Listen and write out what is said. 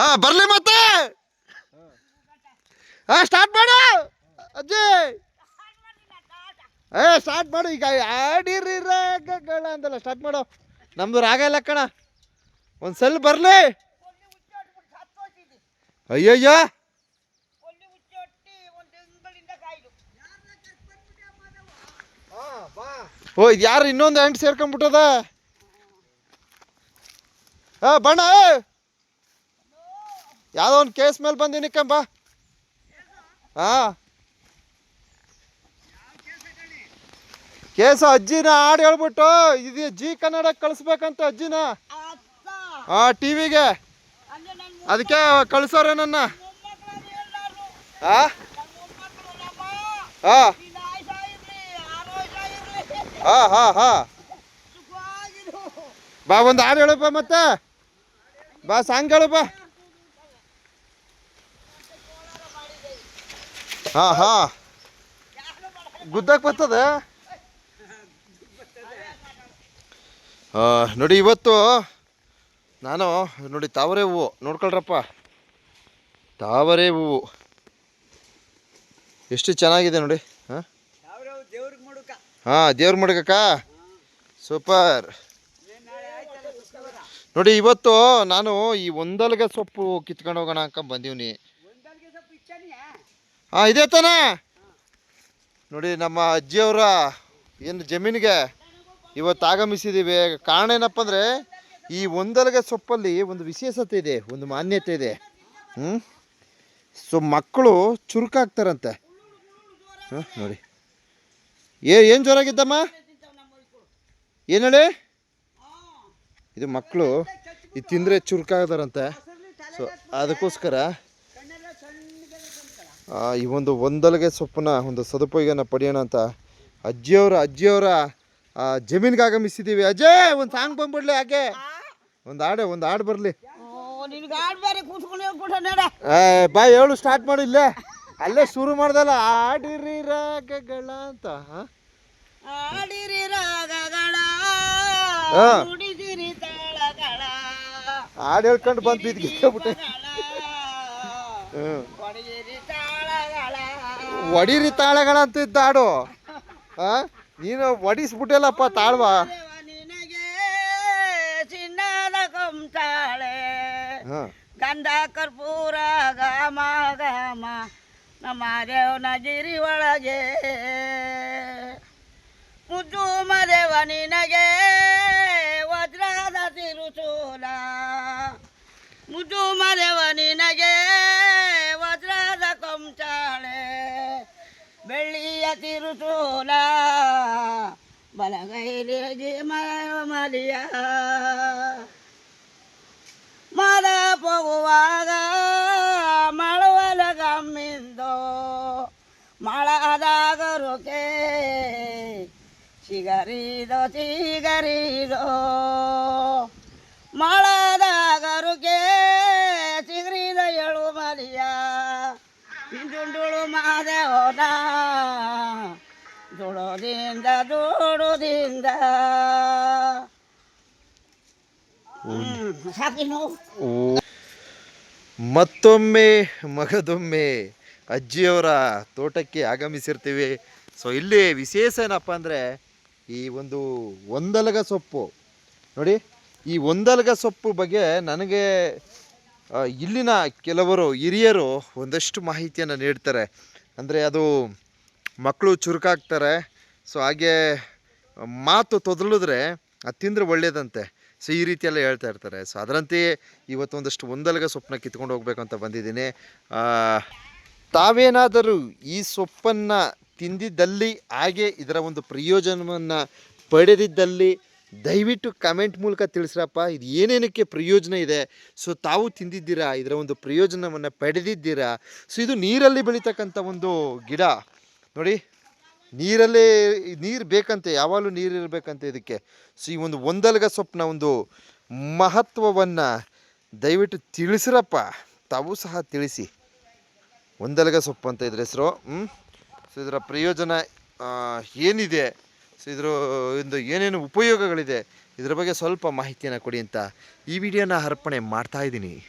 ಹಾ, ಬರ್ಲಿ ಮತ್ತೆ. ಹಾ ಸ್ಟಾರ್ಟ್ ಮಾಡು. ಅಜ್ಜಿ. ಏ ಸ್ಟಾರ್ಟ್ ಮಾಡು. ಈಗ ಆಡಿರಿ ರಾಗಗಳ ಅಂದಲ್ಲ ಸ್ಟಾರ್ಟ್ ಮಾಡು. ನಮ್ದು ರಾಗ ಇಲ್ಲ ಕಣ. ಒಂದು ಸಲ ಬರ್ಲಿ. ಅಯ್ಯಯ್ಯ. ಓ, ಇದು ಯಾರು ಇನ್ನೊಂದು ಎಂಟು ಸೇರ್ಕೊಂಡ್ಬಿಟ್ಟದ? ಹಾ, ಬಣ್ಣ ಯಾವುದೋ ಒಂದು ಕೇಸ್ ಮೇಲೆ ಬಂದೀನಿ ಕಂಬ ಹಾಂ. ಕೇಸು ಅಜ್ಜಿನ ಹಾಡು ಹೇಳ್ಬಿಟ್ಟು ಇದು ಜಿ ಕನ್ನಡ ಕಳಿಸ್ಬೇಕಂತ ಅಜ್ಜಿನ. ಹಾ ಟಿವಿಗೆ. ಅದಕ್ಕೆ ಕಳ್ಸೋರೆ ನನ್ನ. ಹಾಂ ಹಾಂ ಹಾಂ ಹಾಂ ಹಾಂ. ಬಾ, ಒಂದು ಹಾಡು ಹೇಳಪ್ಪ ಮತ್ತೆ. ಬಾ, ಸಾಂಗ್ ಹೇಳಪ್ಪ ಹಾ ಹಾ. ಗುದ್ದಕ್ಕೆ ಬರ್ತದೆ? ನೋಡಿ ಇವತ್ತು ನಾನು ನೋಡಿ ತಾವರೆ ಹೂವು ನೋಡ್ಕೊಳ್ರಪ್ಪ. ತಾವರೆ ಹೂವು. ಎಷ್ಟು ಚೆನ್ನಾಗಿದೆ ನೋಡಿ ಹಾಂ? ಹಾಂ ದೇವ್ರ ಮಡಗಕ್ಕ ಸೂಪರ್. ನೋಡಿ ಇವತ್ತು ನಾನು ಈ ಒಂದಲ್ಗ ಸೊಪ್ಪು ಕಿತ್ಕೊಂಡು ಹೋಗೋಣ ಅಂತ ಬಂದೀವ್ನಿ. ಹಾಂ ಇದೆ ತಾನೇ? ನೋಡಿ, ನಮ್ಮ ಅಜ್ಜಿಯವರ ಏನು ಜಮೀನಿಗೆ ಇವತ್ತು ಆಗಮಿಸಿದ್ದೀವಿ ಕಾರಣ ಏನಪ್ಪ ಅಂದರೆ, ಈ ಒಂದಲ್ಗೆ ಸೊಪ್ಪಲ್ಲಿ ಒಂದು ವಿಶೇಷತೆ ಇದೆ, ಒಂದು ಮಾನ್ಯತೆ ಇದೆ. ಹ್ಞೂ ಸೊ, ಮಕ್ಕಳು ಚುರುಕಾಗ್ತಾರಂತೆ. ಹಾಂ, ನೋಡಿ. ಏ, ಏನು ಜೋರಾಗಿದ್ದಮ್ಮ? ಏನು ಹೇಳಿ? ಇದು ಮಕ್ಕಳು ಇದು ತಿಂದರೆ ಚುರುಕಾಗ್ತಾರಂತೆ. ಸೊ, ಅದಕ್ಕೋಸ್ಕರ ಈ ಒಂದು ಒಂದಲಗೆ ಸೊಪ್ಪನ್ನ ಒಂದು ಸದುಪಯೋಗನ ಪಡೆಯೋಣ ಅಂತ ಅಜ್ಜಿಯವರ ಅಜ್ಜಿಯವರ ಜಮೀನ್ಗೆ ಆಗಮಿಸಿದ್ದೀವಿ ಅಜಯ್ ಒಂದು ಸಾಂಗ್ ಬಂದ್ಬಿಡ್ಲಿ ಯಾಕೆ ಒಂದು ಹಾಡೆ ಒಂದು ಹಾಡು ಬರಲಿ. ನಡ. ಬಾ ಹೇಳು ಸ್ಟಾರ್ಟ್ ಮಾಡು ಇಲ್ಲೇ. ಅಲ್ಲೇ ಶುರು ಮಾಡ್ದಲ್ಲ ಆಡಿರಿ ರಾಗಗಳ ಅಂತ ಹಾಡು ಹೇಳ್ಕೊಂಡು ಬಂದು ಬಿದ್ಬಿಟ್ಟೆ ಹ್ಞೂ ಒಡಿರಿ ತಾಳೆಗಳಂತ ಹಾ ನೀನು ಒಡಿಸ್ಬಿಟ್ಟಿಲ್ಲಪ್ಪ ತಾಳ್ವಾ. ಚಿನ್ನದ ಕಂಸಾಳೆ ಹಾಂ. ಗಂಧ ಕರ್ಪೂರ ಗಾಮ ಗಾಮ ನಮ್ಮ ದೇವನ ಗಿರಿ ಒಳಗೆ. ಮುದ್ದು ಮದೇವ ನಿನಗೆ ವಜ್ರದ ತಿರುಚೂಲ. ಮುದ್ದು ಮದೇವ ನಿನಗೆ ಬೆಳ್ಳಿಯ ತಿರುಚೂಲ ಬಲಗೈಲಿಗೆ ಮಲಿಯ ಮರ ಹೋಗುವಾಗ ಮಳವಲ ಗಮ್ಮಿಂದು ಮಳದಾಗರುಕೆ ಸಿಗರಿದೋ ಸಿಗರಿದೋ ಮಳದಾಗರುಕೆ ಸಿಗರಿದ ಎಳು ಮಲಿಯ ದುಂಡುಳು ಮಾದೇವನ ಸಾಕಿನು ಓ. ಮತ್ತೊಮ್ಮೆ ಮಗದೊಮ್ಮೆ ಅಜ್ಜಿಯವರ ತೋಟಕ್ಕೆ ಆಗಮಿಸಿರ್ತೀವಿ. ಸೊ ಇಲ್ಲಿ ವಿಶೇಷ ಏನಪ್ಪ ಅಂದರೆ ಈ ಒಂದು ಒಂದಲಗ ಸೊಪ್ಪು. ನೋಡಿ ಈ ಒಂದಲಗ ಸೊಪ್ಪು ಬಗ್ಗೆ ನನಗೆ ಇಲ್ಲಿನ ಕೆಲವರು ಹಿರಿಯರು ಒಂದಷ್ಟು ಮಾಹಿತಿಯನ್ನು ನೀಡ್ತಾರೆ. ಅಂದರೆ ಅದು ಮಕ್ಕಳು ಚುರುಕಾಗ್ತಾರೆ ಸೊ ಹಾಗೆ ಮಾತು ತೊದಲಿದ್ರೆ ಅದು ತಿಂದರೆ ಒಳ್ಳೇದಂತೆ. ಸೊ ಈ ರೀತಿಯೆಲ್ಲ ಹೇಳ್ತಾ ಇರ್ತಾರೆ. ಸೊ ಅದರಂತೆಯೇ ಇವತ್ತು ಒಂದಲ್ಗ ಸೊಪ್ಪನ್ನ ಕಿತ್ಕೊಂಡು ಹೋಗ್ಬೇಕು ಅಂತ ಬಂದಿದ್ದೀನಿ ತಾವೇನಾದರೂ ಈ ಸೊಪ್ಪನ್ನು ತಿಂದಿದ್ದಲ್ಲಿ ಹಾಗೆ ಇದರ ಒಂದು ಪ್ರಯೋಜನವನ್ನು ಪಡೆದಿದ್ದಲ್ಲಿ ದಯವಿಟ್ಟು ಕಮೆಂಟ್ ಮೂಲಕ ತಿಳಿಸ್ರಪ್ಪ. ಇದು ಏನೇನಕ್ಕೆ ಪ್ರಯೋಜನ ಇದೆ? ಸೊ ತಾವು ತಿಂದಿದ್ದೀರಾ? ಇದರ ಒಂದು ಪ್ರಯೋಜನವನ್ನು ಪಡೆದಿದ್ದೀರಾ? ಸೊ ಇದು ನೀರಲ್ಲಿ ಬೆಳೀತಕ್ಕಂಥ ಒಂದು ಗಿಡ. ನೋಡಿ. ನೀರಲ್ಲೇ ನೀರು ಬೇಕಂತೆ, ಯಾವಾಗಲೂ ನೀರು ಇರಬೇಕಂತೆ ಇದಕ್ಕೆ. ಸೊ ಈ ಒಂದು ಒಂದಲ್ಗ ಸೊಪ್ಪಿನ ಒಂದು ಮಹತ್ವವನ್ನು ದಯವಿಟ್ಟು ತಿಳಿಸಿರಪ್ಪ. ತಾವು ಸಹ ತಿಳಿಸಿ. ಒಂದಲ್ಗ ಸೊಪ್ಪು ಅಂತ ಇದ್ರ ಹೆಸರು. ಹ್ಞೂ ಸೊ ಇದರ ಪ್ರಯೋಜನ ಏನಿದೆ? ಸೊ ಇದರ ಒಂದು ಏನೇನು ಉಪಯೋಗಗಳಿದೆ? ಇದರ ಬಗ್ಗೆ ಸ್ವಲ್ಪ ಮಾಹಿತಿಯನ್ನು ಕೊಡಿ ಅಂತ ಈ ವಿಡಿಯೋನ ಅರ್ಪಣೆ ಮಾಡ್ತಾ ಇದ್ದೀನಿ.